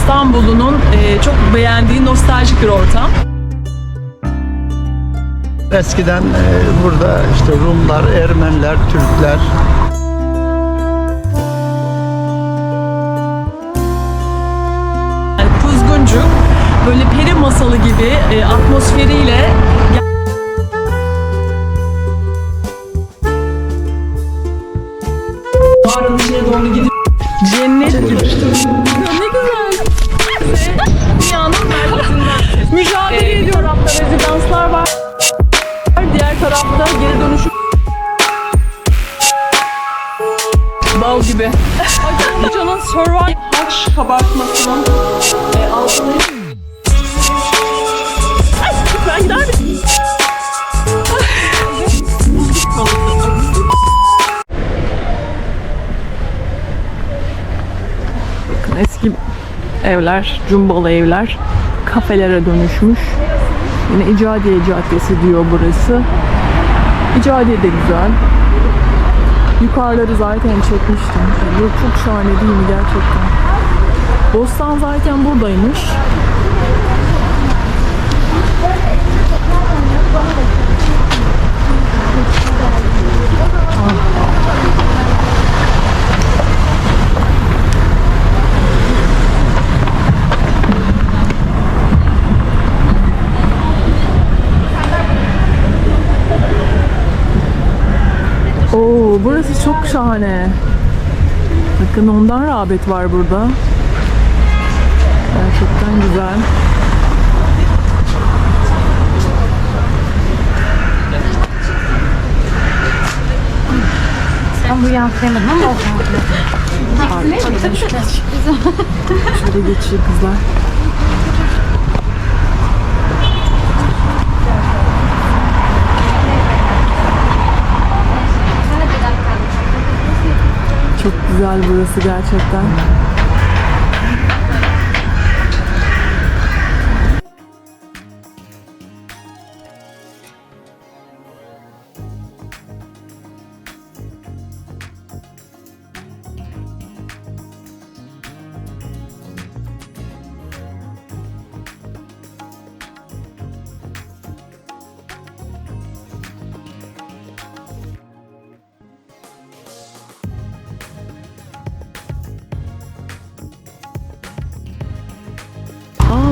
İstanbul'unun e, çok beğendiği nostaljik bir ortam. Eskiden e, burada işte Rumlar, Ermeniler, Türkler Yani Kuzguncuk böyle peri masalı gibi e, atmosferiyle Mağaranın içine doğru gidip cennet gibi. Mücadele ediyor. Bir tarafta rezidanslar var. Diğer tarafta geri dönüşüm Bal gibi. Acun Hoca'nın Survive haç kabartmasının e, altını... Ay, gider? Bakın eski evler, cumbalı evler kafelere dönüşmüş. Yine İcadiye Caddesi diyor burası. İcadiye de güzel. Yukarıları zaten çekmiştim. Yok çok şahane değil mi gerçekten? Bostan zaten buradaymış. Oo, burası çok şahane. Bakın ondan rağbet var burada. Gerçekten güzel. Ben bu yansıyamadım ama olsun. Şöyle geçiyor kızlar. Çok güzel burası gerçekten.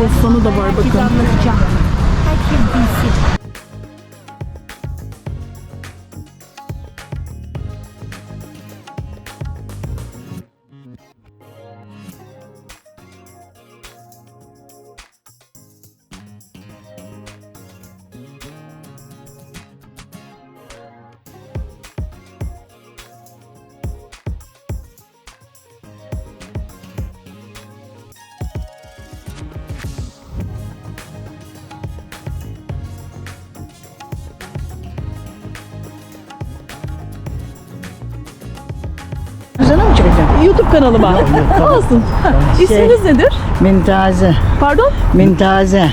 Bostanı da var bakın. Herkes bilsin. YouTube kanalıma. Olsun. Ha, İsminiz nedir? Mintaze. Pardon? Mintaze.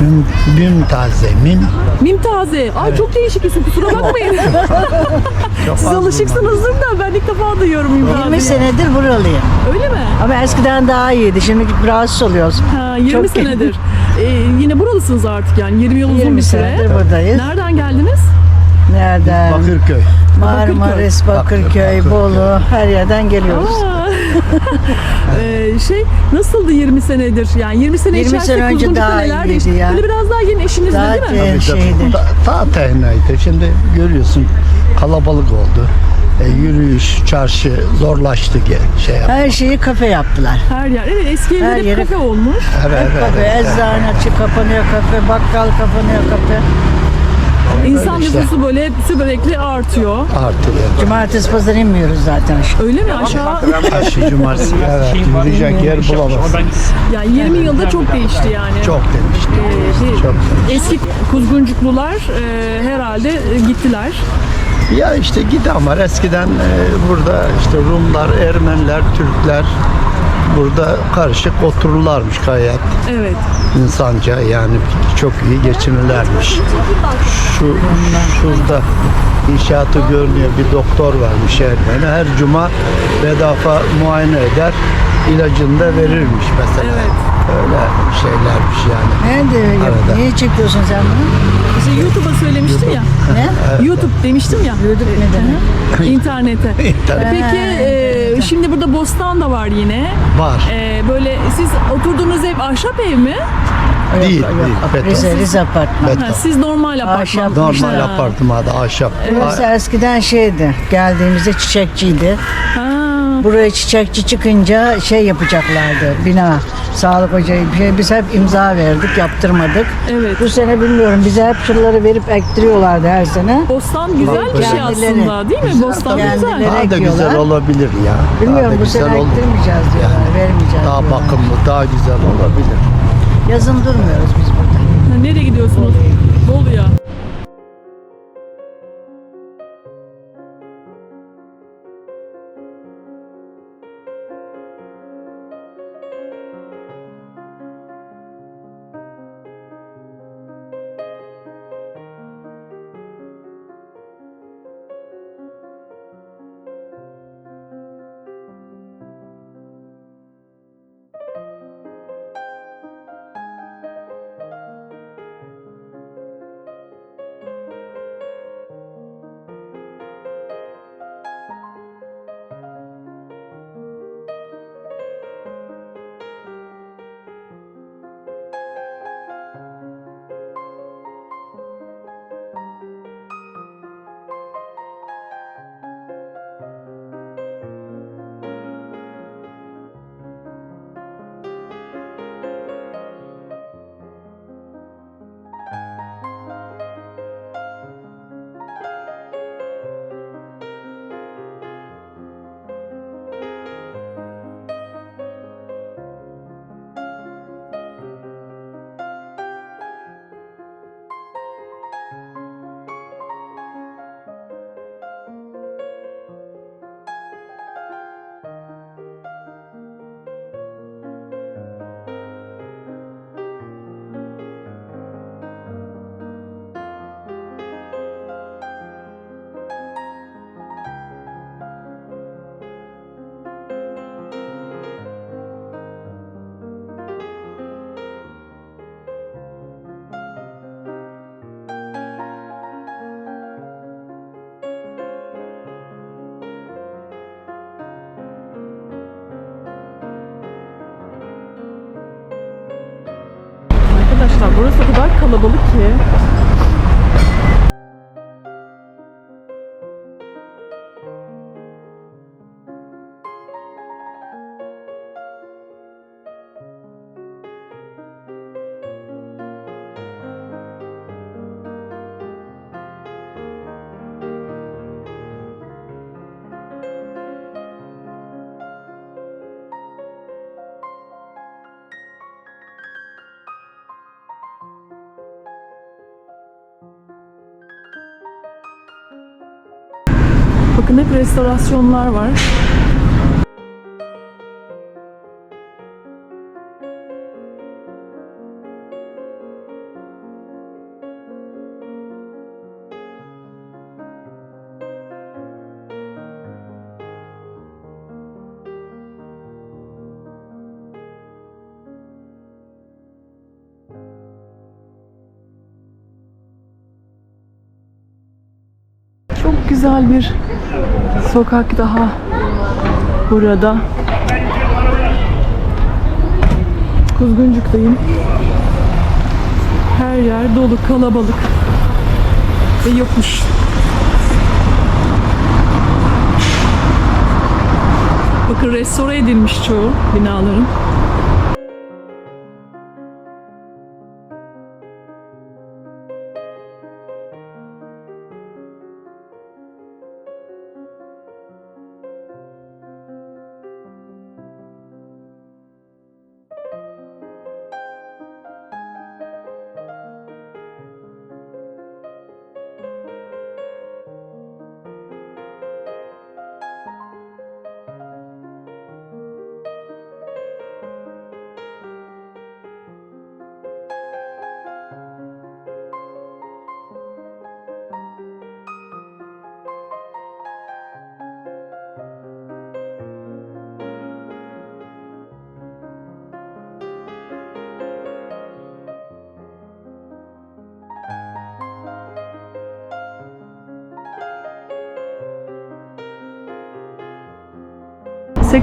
Müm, mümtaze, mim. Mimtaze. Ay çok değişik isim kusura bakmayın. Siz alışıksınızdır da ben ilk defa duyuyorum 20 Mimtaze'yi. senedir buralıyım. Öyle mi? Ama eskiden daha iyiydi. Şimdi rahatsız oluyoruz. Ha, 20 Çok- senedir. Ee, yine buralısınız artık yani 20 yıl uzun 20 bir süre. senedir buradayız. Nereden geldiniz? Nereden? Bakırköy. Marmaris, Bakırköy, Bolu her yerden geliyoruz. Ee, şey nasıldı 20 senedir? Yani 20 sene 20 içerisinde sene önce daha neler iyiydi değişti? ya. Böyle biraz daha yeni eşinizle Daha değil mi? ki- de şeydi. Ta, ta tehneydi. Şimdi görüyorsun kalabalık oldu. E, yürüyüş, çarşı zorlaştı ge- şey yapmak. Her şeyi kafe yaptılar. Her yer. Evet eski Her evler hep yeri- kafe olmuş. Evet, Hep evet, kafe, evet. eczane açık kapanıyor kafe, bakkal kapanıyor kafe. İnsan işte. nüfusu böyle sürekli artıyor. Artıyor. Cumartesi pazar inmiyoruz zaten. Öyle mi? Aşağı Aşı cumartesi evet yürüyecek yer bulamazsın. yani 20 yılda çok değişti yani. Çok demiştim. Ee, şey, Çok demiş. eski kuzguncuklular e, herhalde gittiler. Ya işte gidenler eskiden e, burada işte Rumlar, Ermeniler, Türkler burada karışık otururlarmış gayet Evet. insanca yani çok iyi geçinirlermiş. Şu şurada inşaatı görünüyor bir doktor varmış Ermeni. Her cuma bedafa muayene eder. ilacını da verirmiş mesela. Evet. Öyle şeylermiş yani. Nerede? Arada. Niye çekiyorsun sen bunu? İşte YouTube'a söylemiştim ya. Ne? YouTube demiştim ya. YouTube ne demek? İnternete. İnternet Peki e, şimdi burada bostan da var yine. var. E, böyle siz oturduğunuz ev ahşap ev mi? Değil, Yok, değil. yok. Beton. Rize, Rize apartman. Beton. Ha, siz normal apartman. Ahşap. Normal Ha. apartmanda ahşap. Burası eskiden şeydi. Geldiğimizde çiçekçiydi. Ha. Buraya çiçekçi çıkınca şey yapacaklardı. Bina, sağlık bir şey. Biz hep imza verdik, yaptırmadık. Evet. Bu sene bilmiyorum. Bize hep şunları verip ektiriyorlardı her sene. Bostan güzel bir şey Kendileri- aslında değil mi? Bostan Kendileri- güzel. Daha da ekiyorlar. güzel olabilir ya. daha Bilmiyorum da bu güzel sene olur. ektirmeyeceğiz diyorlar. Vermeyeceğiz Daha diyorlar. bakımlı, daha güzel olabilir. Yazın durmuyoruz biz burada. Nereye gidiyorsunuz? Bolu'ya. Burası o kadar kalabalık ki. Bakın hep restorasyonlar var. Çok güzel bir sokak daha burada. Kuzguncuk'tayım. Her yer dolu, kalabalık. Ve yokmuş. Bakın restore edilmiş çoğu binaların.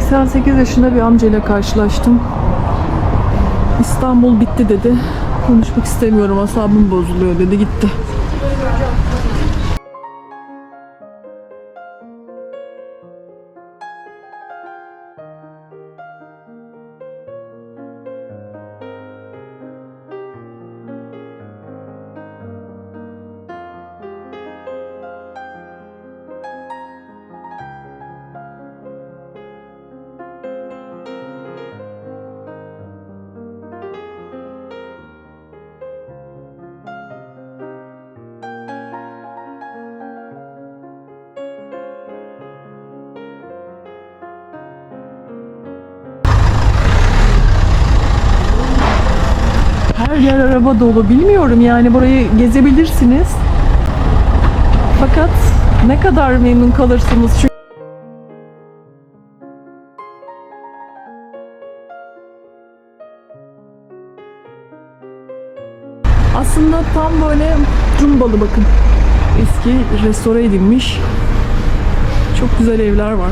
88 yaşında bir amcayla karşılaştım. İstanbul bitti dedi. Konuşmak istemiyorum asabım bozuluyor dedi gitti. Araba dolu. Bilmiyorum yani burayı gezebilirsiniz. Fakat ne kadar memnun kalırsınız çünkü Aslında tam böyle cumbalı bakın. Eski restore edilmiş. Çok güzel evler var.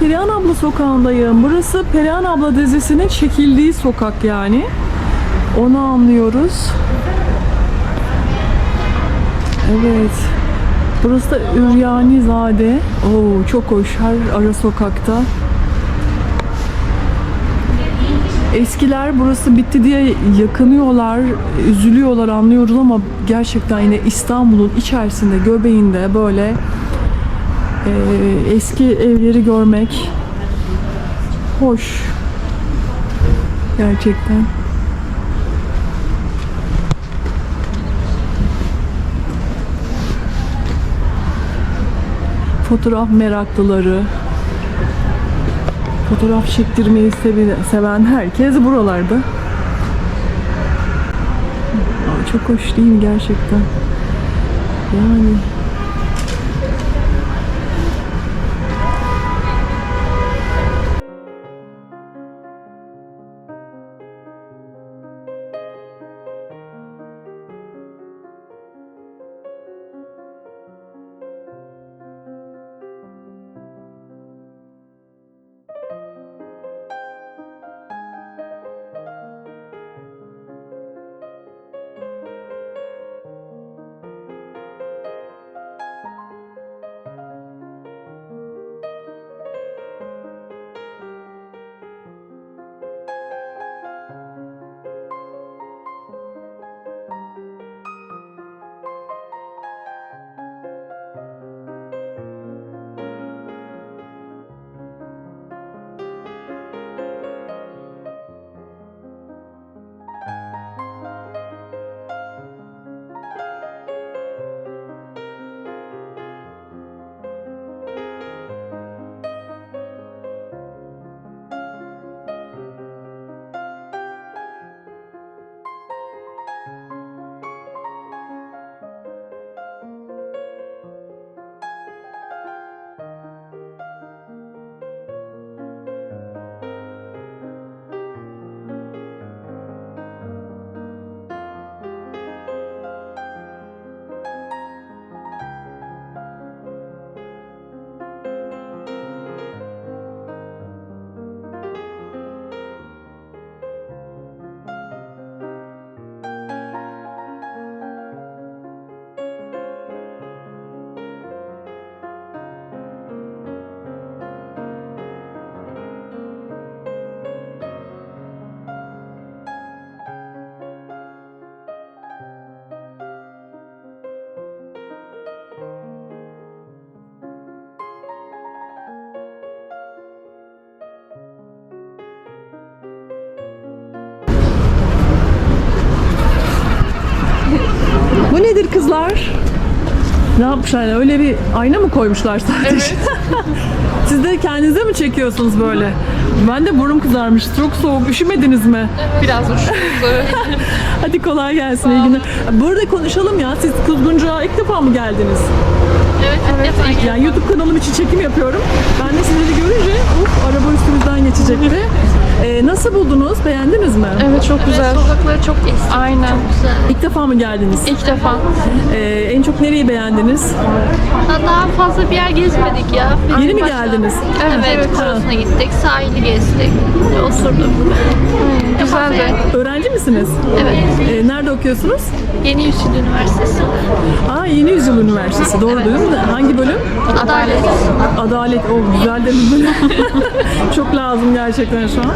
Perihan abla sokağındayım. Burası Perihan abla dizisinin çekildiği sokak yani. Onu anlıyoruz. Evet. Burası da Üryanizade. Oo, çok hoş. Her ara sokakta. Eskiler burası bitti diye yakınıyorlar, üzülüyorlar anlıyoruz ama gerçekten yine İstanbul'un içerisinde, göbeğinde böyle e, eski evleri görmek hoş. Gerçekten. Fotoğraf meraklıları, fotoğraf çektirmeyi seven, herkes buralarda. Çok hoş değil mi gerçekten? Yani kızlar? Ne yapmışlar? yani? Öyle bir ayna mı koymuşlar sadece? Siz de kendinize mi çekiyorsunuz böyle? Ben de burnum kızarmış. Çok soğuk. Üşümediniz mi? Biraz üşüdüm. Hadi kolay gelsin. iyi günler. Bu arada konuşalım ya. Siz Kuzguncu'ya ilk defa mı geldiniz? evet, evet. Yani YouTube kanalım için çekim yapıyorum. Ben de sizleri görünce uf araba üstümüzden geçecekti. Nasıl buldunuz? Beğendiniz mi? Evet çok güzel. Sokakları çok eski. Aynen. İlk defa mı geldiniz? İlk defa. Ee, en çok nereyi beğendiniz? Daha, daha fazla bir yer gezmedik ya. Yeni mi Başka- geldiniz? Evet, evet. Korosuna gittik, sahili gezdik, oturduk. Güzeldi. Öğrenci misiniz? Evet, Ee, nerede okuyorsunuz? Yeni Yüzüğü Üniversitesi. Aa Yeni Yüzyıl Üniversitesi. Doğru duydum da hangi bölüm? Adalet. Adalet. O güzel de bir bölüm. çok lazım gerçekten şu an.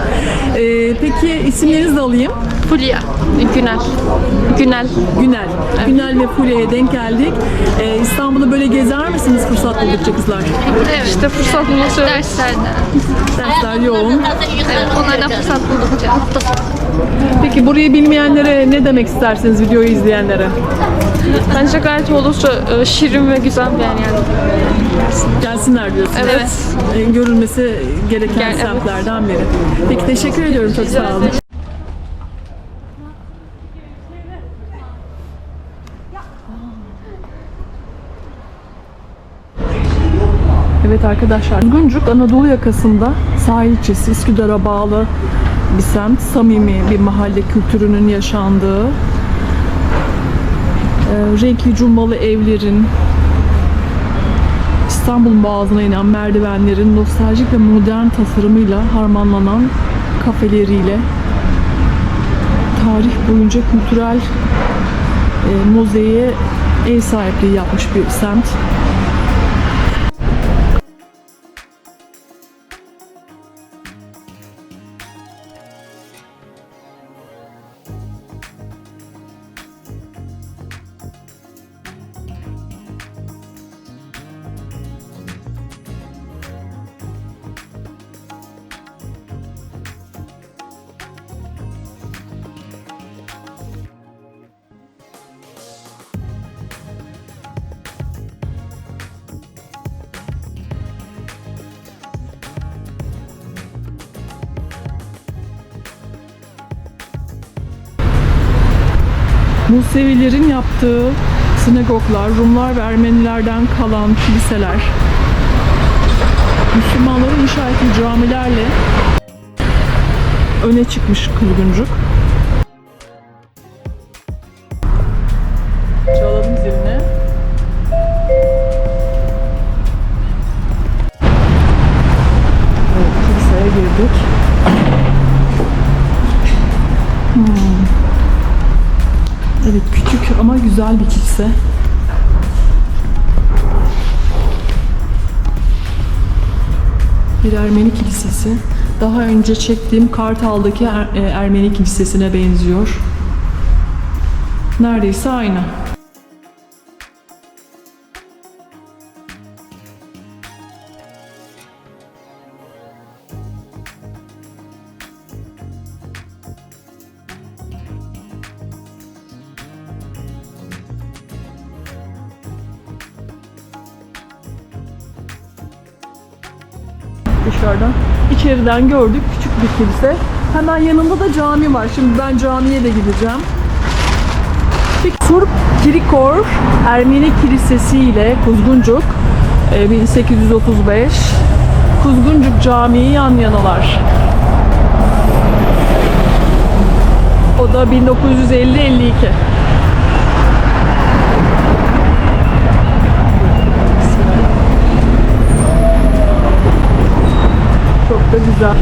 Ee, peki isimlerinizi de alayım. Fulya. Günel. Günel. Günel. Günel ve Fulya'ya denk geldik. Ee, İstanbul'u böyle gezer misiniz fırsat buldukça kızlar? Evet, İşte fırsat bulması öyle. derslerden. Dersler yoğun. Evet, onlardan fırsat buldukça. Peki burayı bilmeyenlere ne demek istersiniz videoyu izleyenlere? Bence gayet oldukça e, şirin ve güzel bir yer yani. Gelsinler diyorsunuz. Evet. Ee, Görülmesi gereken Gel- evet. semtlerden biri. Peki teşekkür ediyorum. Çok sağ olun. Evet arkadaşlar, Guncuk Anadolu yakasında sahil ilçesi Üsküdar'a bağlı bir semt. Samimi bir mahalle kültürünün yaşandığı, e, renkli cumbalı evlerin, İstanbul Boğazı'na inen merdivenlerin nostaljik ve modern tasarımıyla harmanlanan kafeleriyle tarih boyunca kültürel e, mozaiğe ev sahipliği yapmış bir semt. Yaptığı sinagoglar, Rumlar ve Ermenilerden kalan kiliseler, Müslümanların inşa ettiği camilerle öne çıkmış Kılgıncık. Kilise. Bir Ermeni kilisesi. Daha önce çektiğim Kartal'daki Er- e, Ermeni kilisesine benziyor. Neredeyse aynı. Dışarıdan. İçeriden gördük küçük bir kilise. Hemen yanında da cami var. Şimdi ben camiye de gideceğim. Surp Kirikor Ermeni Kilisesi ile Kuzguncuk e, 1835 Kuzguncuk Camii yan yanalar. O da 1950-52. Çok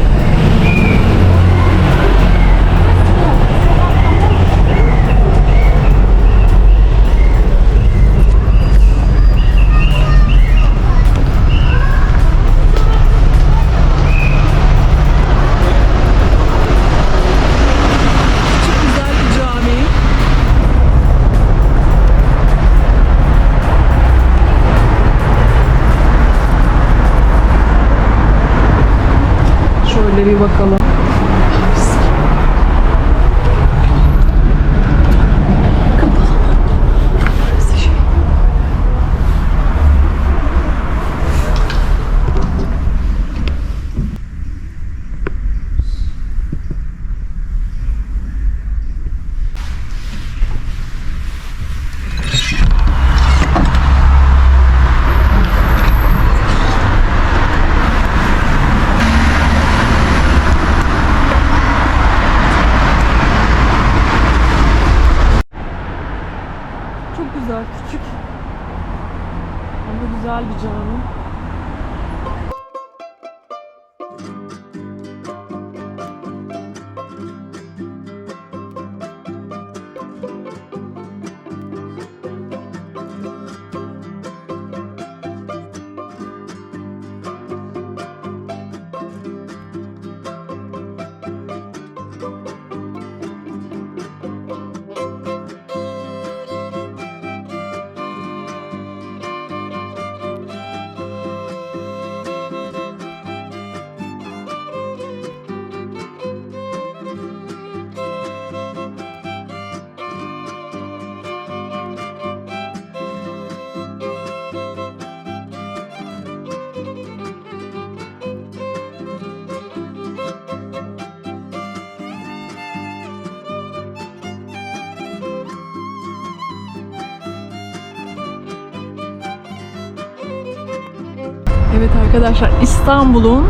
Evet arkadaşlar İstanbul'un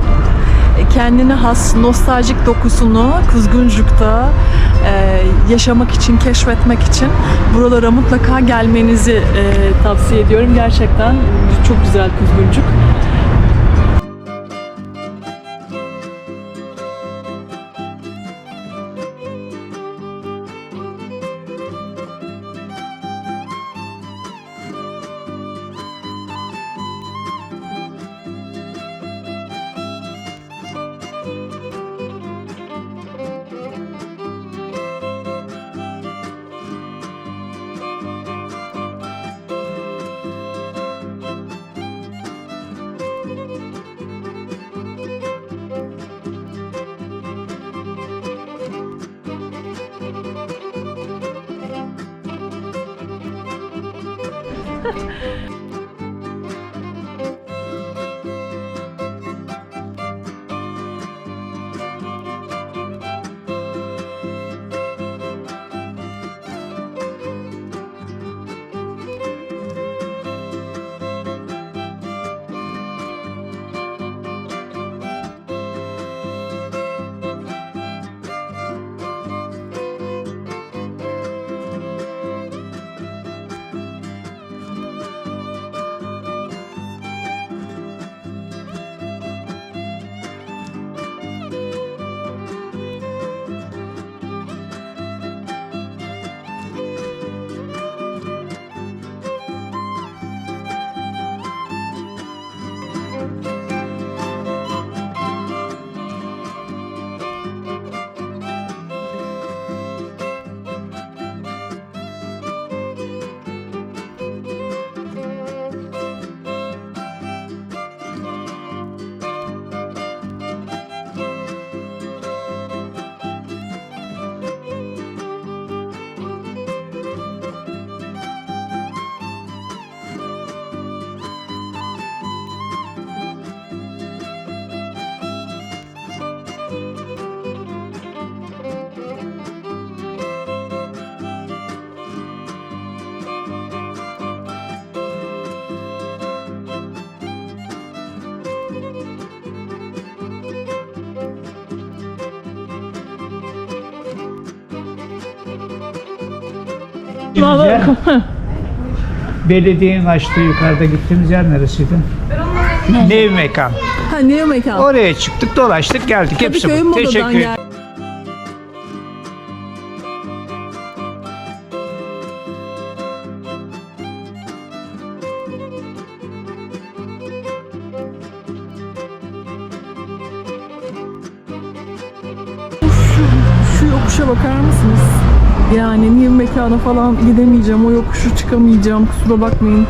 kendine has nostaljik dokusunu Kuzguncuk'ta e, yaşamak için, keşfetmek için buralara mutlaka gelmenizi e, tavsiye ediyorum. Gerçekten çok güzel Kuzguncuk. Yer, belediyenin açtığı yukarıda gittiğimiz yer neresiydi? Nev mekan. Ha ne mekan? Oraya çıktık, dolaştık, geldik. Hepsi bu. Teşekkür ederim. Mekana falan gidemeyeceğim, o yokuşu çıkamayacağım, kusura bakmayın.